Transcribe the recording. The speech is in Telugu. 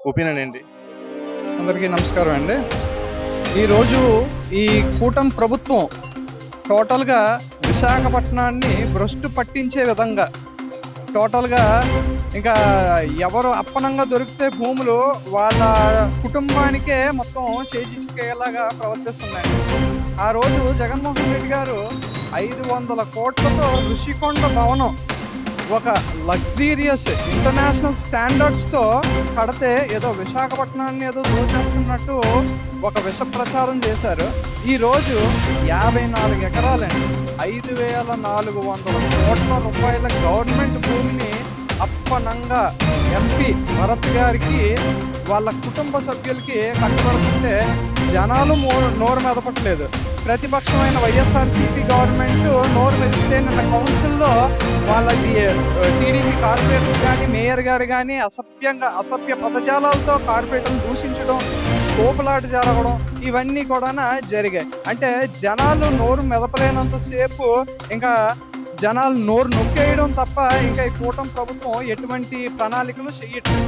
ఒపీనియన్ ఏంటి? అందరికీ నమస్కారం అండి. ఈరోజు ఈ కూటమి ప్రభుత్వం టోటల్గా విశాఖపట్నాన్ని భ్రష్టు పట్టించే విధంగా టోటల్గా ఇంకా ఎవరు అప్పనంగా దొరికితే భూములు వాళ్ళ కుటుంబానికే మొత్తం చేజిచ్చుకేలాగా ప్రవర్తిస్తున్నాయి. ఆ రోజు జగన్మోహన్ రెడ్డి గారు ఐదు వందల కోట్లతో ఋషికొండ భవనం ఒక లగ్జీరియస్ ఇంటర్నేషనల్ స్టాండర్డ్స్తో కడితే ఏదో విశాఖపట్నాన్ని ఏదో దోచేస్తున్నట్టు ఒక విష ప్రచారం చేశారు. ఈ రోజు యాభై నాలుగు ఎకరాలండి. ఐదు వేల నాలుగు వందల కోట్ల రూపాయల గవర్నమెంట్ భూమిని అప్పనంగా ఎంపీ భరత్ గారికి వాళ్ళ కుటుంబ సభ్యులకి కట్టబడుతుంటే జనాలు నోరు మెదపట్లేదు. ప్రతిపక్షమైన వైఎస్ఆర్సీపీ గవర్నమెంట్ నోరు మెదిపితే నిన్న కౌన్సిల్లో వాళ్ళ టీడీపీ కార్పొరేటర్ కానీ మేయర్ గారు కానీ అసభ్యంగా అసభ్య పదజాలాలతో కార్పొరేటర్ను దూషించడం కోపలాట జరగడం ఇవన్నీ కూడా జరిగాయి. అంటే జనాలు నోరు మెదపలేనంతసేపు ఇంకా జనాలు నోరు నొక్కేయడం తప్ప ఇంకా ఈ కూటమి ప్రభుత్వం ఎటువంటి ప్రణాళికలు చేయట్లేదు.